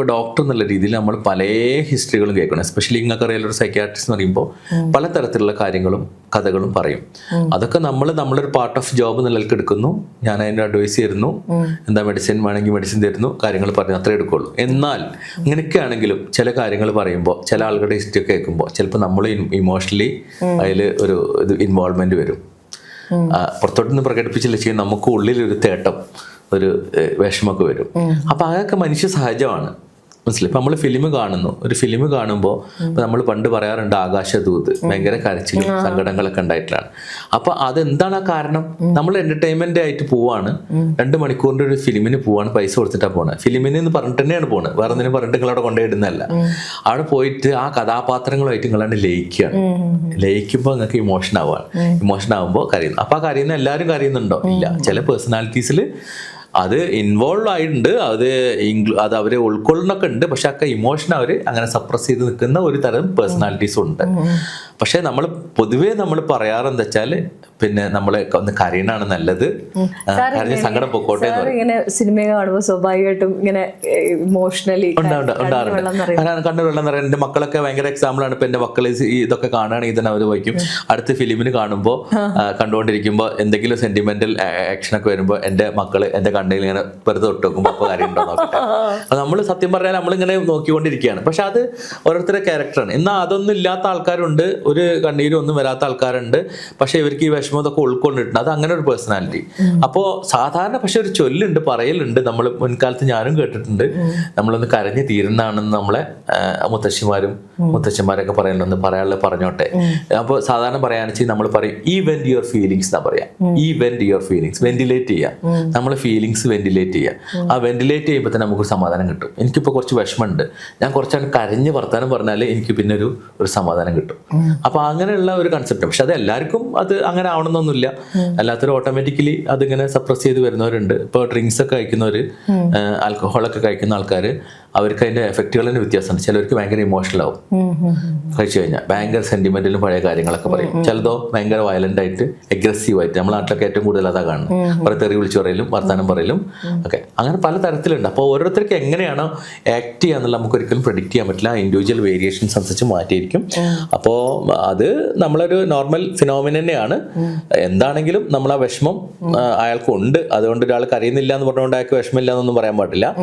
ഇപ്പോൾ ഡോക്ടർ എന്നുള്ള രീതിയിൽ നമ്മൾ പല ഹിസ്റ്ററികളും കേൾക്കണം. എസ്പെഷ്യലി ഇങ്ങൊക്കെ അറിയാലോ ഒരു സൈക്യാട്രിസ്റ്റ് എന്ന് പറയുമ്പോൾ പലതരത്തിലുള്ള കാര്യങ്ങളും കഥകളും പറയും. അതൊക്കെ നമ്മൾ നമ്മളൊരു പാർട്ട് ഓഫ് ജോബ് നിലയ്ക്ക് എടുക്കുന്നു. ഞാൻ അതിന്റെ അഡ്വൈസ് തരുന്നു. എന്താ മെഡിസിൻ വേണമെങ്കിൽ മെഡിസിൻ തരുന്നു. കാര്യങ്ങൾ പറഞ്ഞു അത്രേ എടുക്കുള്ളൂ. എന്നാൽ ഇങ്ങനെയൊക്കെയാണെങ്കിലും ചില കാര്യങ്ങൾ പറയുമ്പോൾ ചില ആളുകളുടെ ഹിസ്റ്ററി കേൾക്കുമ്പോൾ ചിലപ്പോൾ നമ്മൾ ഇമോഷണലി അതിൽ ഒരു ഇത് ഇൻവോൾവ്മെന്റ് വരും. പുറത്തോട്ട് നിന്ന് പ്രകടിപ്പിച്ചില്ല. ചെയ്യും നമുക്ക് ഉള്ളിൽ ഒരു തേട്ടം ഒരു വിഷമൊക്കെ വിഷമമൊക്കെ വരും. അപ്പൊ അതൊക്കെ മനുഷ്യ സഹജമാണ്. മനസ്സിലായി? ഇപ്പൊ നമ്മൾ ഫിലിം കാണുന്നു. ഒരു ഫിലിം കാണുമ്പോൾ നമ്മൾ പണ്ട് പറയാറുണ്ട് ആകാശദൂത്. ഭയങ്കര കരച്ചിലും സങ്കടങ്ങളൊക്കെ ഉണ്ടായിട്ടുള്ളതാണ്. അപ്പൊ അതെന്താണ് ആ കാരണം? നമ്മൾ എന്റർടൈൻമെന്റ് ആയിട്ട് പോവാണ്. രണ്ട് മണിക്കൂറിന്റെ ഒരു ഫിലിമിന് പോവാണ് പൈസ കൊടുത്തിട്ടാണ് പോണത് ഫിലിമിന് എന്ന് പറഞ്ഞിട്ട് തന്നെയാണ് പോണത് വേറെ എന്തിനും പറഞ്ഞിട്ട് നിങ്ങൾ അവിടെ കൊണ്ടുപോയിടുന്നതല്ല അവിടെ പോയിട്ട് ആ കഥാപാത്രങ്ങളുമായിട്ട് നിങ്ങളാണ് ലയിക്കുകയാണ് ലയിക്കുമ്പോൾ നിങ്ങൾക്ക് ഇമോഷൻ ആവുകയാണ്. ഇമോഷൻ ആവുമ്പോൾ കരയുന്നു. അപ്പൊ ആ കരയുന്ന എല്ലാവരും കരയുന്നുണ്ടോ? ഇല്ല. ചില പേഴ്സണാലിറ്റീസിൽ അത് ഇൻവോൾവ് ആയിട്ടുണ്ട്. അത് അത് അവരെ ഉൾക്കൊള്ളുന്നൊക്കെ ഉണ്ട്. പക്ഷെ ഒക്കെ ഇമോഷൻ അവർ അങ്ങനെ സപ്രസ് ചെയ്ത് നിൽക്കുന്ന ഒരു തരം പേഴ്സണാലിറ്റീസും ഉണ്ട്. പക്ഷെ നമ്മൾ പൊതുവേ നമ്മൾ പറയാറെന്താ വെച്ചാൽ പിന്നെ നമ്മളെ ഒന്ന് കരയണാണ് നല്ലത്. കരഞ്ഞ് സങ്കടം പൊക്കോട്ടെ ഇങ്ങനെ സിനിമ കാണുമ്പോൾ സ്വാഭാവികമായിട്ടും ഇങ്ങനെ ഇമോഷണലി ഉണ്ട്, ഉണ്ട്, ഉണ്ടാറുണ്ട്. കണ്ണൂർ വെള്ളം നിറയാൻ എന്റെ മക്കളൊക്കെ ഭയങ്കര എക്സാമ്പിൾ ആണ്. ഇപ്പൊ എന്റെ മക്കൾ ഇതൊക്കെ കാണുകയാണെങ്കിൽ തന്നെ അവർ വയ്ക്കും അടുത്ത ഫിലിമിന് കാണുമ്പോൾ കണ്ടുകൊണ്ടിരിക്കുമ്പോൾ എന്തെങ്കിലും സെന്റിമെന്റൽ ആക്ഷൻ ഒക്കെ വരുമ്പോൾ എന്റെ മക്കൾ എന്റെ കണ്ണിൽ ഇങ്ങനെ വെറുതെ തൊട്ട് നോക്കുമ്പോൾ അപ്പോൾ കാര്യമുണ്ടോ നോക്കട്ടെ. അപ്പൊ നമ്മൾ സത്യം പറഞ്ഞാൽ നമ്മളിങ്ങനെ നോക്കിക്കൊണ്ടിരിക്കുകയാണ് പക്ഷെ അത് ഓരോരുത്തരുടെ ക്യാരക്ടറാണ് എന്നാൽ അതൊന്നും ഇല്ലാത്ത ആൾക്കാരുണ്ട്. ഒരു കണ്ണീരും ഒന്നും വരാത്ത ആൾക്കാരുണ്ട്. പക്ഷെ ഇവർക്ക് ഈ വിഷമം ഇതൊക്കെ ഉൾക്കൊണ്ടിട്ടുണ്ട്. അത് അങ്ങനെ ഒരു പേഴ്സണാലിറ്റി അപ്പോൾ സാധാരണ പക്ഷെ ഒരു ചൊല്ലുണ്ട് പറയലുണ്ട്. നമ്മൾ മുൻകാലത്ത് ഞാനും കേട്ടിട്ടുണ്ട്. നമ്മളൊന്ന് കരഞ്ഞു തീരുന്നതാണെന്ന് നമ്മളെ മുത്തശ്ശിമാരും മുത്തശ്ശിമാരൊക്കെ പറയുന്നുണ്ട് പറയാനുള്ള പറഞ്ഞോട്ടെ. അപ്പോൾ സാധാരണ പറയാന്ന് വെച്ചാൽ നമ്മൾ പറയും ഈ വെന്റ് യുവർ ഫീലിങ്സ് എന്നാ പറയാം. ഈ വെന്റ് യുവർ ഫീലിങ്സ് വെന്റിലേറ്റ് ചെയ്യാം. നമ്മൾ ഫീലിങ്സ് വെന്റിലേറ്റ് ചെയ്യുക ആ വെന്റിലേറ്റ് ചെയ്യുമ്പോൾ തന്നെ നമുക്ക് സമാധാനം കിട്ടും. എനിക്കിപ്പോൾ കുറച്ച് വിഷമമുണ്ട്. ഞാൻ കുറച്ചാണ് കരഞ്ഞ് വർത്താനം പറഞ്ഞാൽ എനിക്ക് പിന്നെ ഒരു ഒരു സമാധാനം കിട്ടും. അപ്പോൾ അങ്ങനെയുള്ള ഒരു കൺസെപ്റ്റ് പക്ഷെ അത് എല്ലാവർക്കും അത് അങ്ങനെ ആവണമെന്നൊന്നുമില്ല. അല്ലാത്തൊരു ഓട്ടോമാറ്റിക്കലി അതിങ്ങനെ സപ്രസ് ചെയ്ത് വരുന്നവരുണ്ട്. ഇപ്പോൾ ഡ്രിങ്ക്സ് ഒക്കെ കഴിക്കുന്നവർ ആൽക്കഹോളൊക്കെ കഴിക്കുന്ന ആൾക്കാർ അവർക്ക് അതിന്റെ എഫക്റ്റുകൾ തന്നെ വ്യത്യാസമുണ്ട്. ചിലർക്ക് ഭയങ്കര ഇമോഷണൽ ആവും. കഴിച്ചു കഴിഞ്ഞാൽ ഭയങ്കര സെന്റിമെന്റലും പഴയ കാര്യങ്ങളൊക്കെ പറയും. ചിലതോ ഭയങ്കര വയലന്റ് ആയിട്ട് അഗ്രസീവ് ആയിട്ട് നമ്മുടെ നാട്ടിലൊക്കെ ഏറ്റവും കൂടുതൽ അതാ കാണുന്നത്. കുറെ തെറി വിളിച്ചു പറയലും വർത്താനം പറയലും ഒക്കെ. അങ്ങനെ പല തരത്തിലുണ്ട്. അപ്പോൾ ഓരോരുത്തർക്ക് എങ്ങനെയാണോ ആക്ട് ചെയ്യാന്നുള്ള നമുക്ക് ഒരിക്കലും പ്രഡിക്റ്റ് ചെയ്യാൻ പറ്റില്ല. ഇൻഡിവിജ്വൽ വേരിയേഷൻസ് അനുസരിച്ച് മാറ്റിയിരിക്കും. അപ്പോൾ അത് നമ്മളൊരു നോർമൽ ഫിനോമിന തന്നെയാണ്. എന്താണെങ്കിലും നമ്മൾ ആ വിഷമം അയാൾക്കുണ്ട് അതുകൊണ്ട് ഒരാൾക്ക് അറിയുന്നില്ല എന്ന് പറഞ്ഞുകൊണ്ട് അയാൾക്ക് വിഷമമില്ല എന്നൊന്നും പറയാൻ പാടില്ല.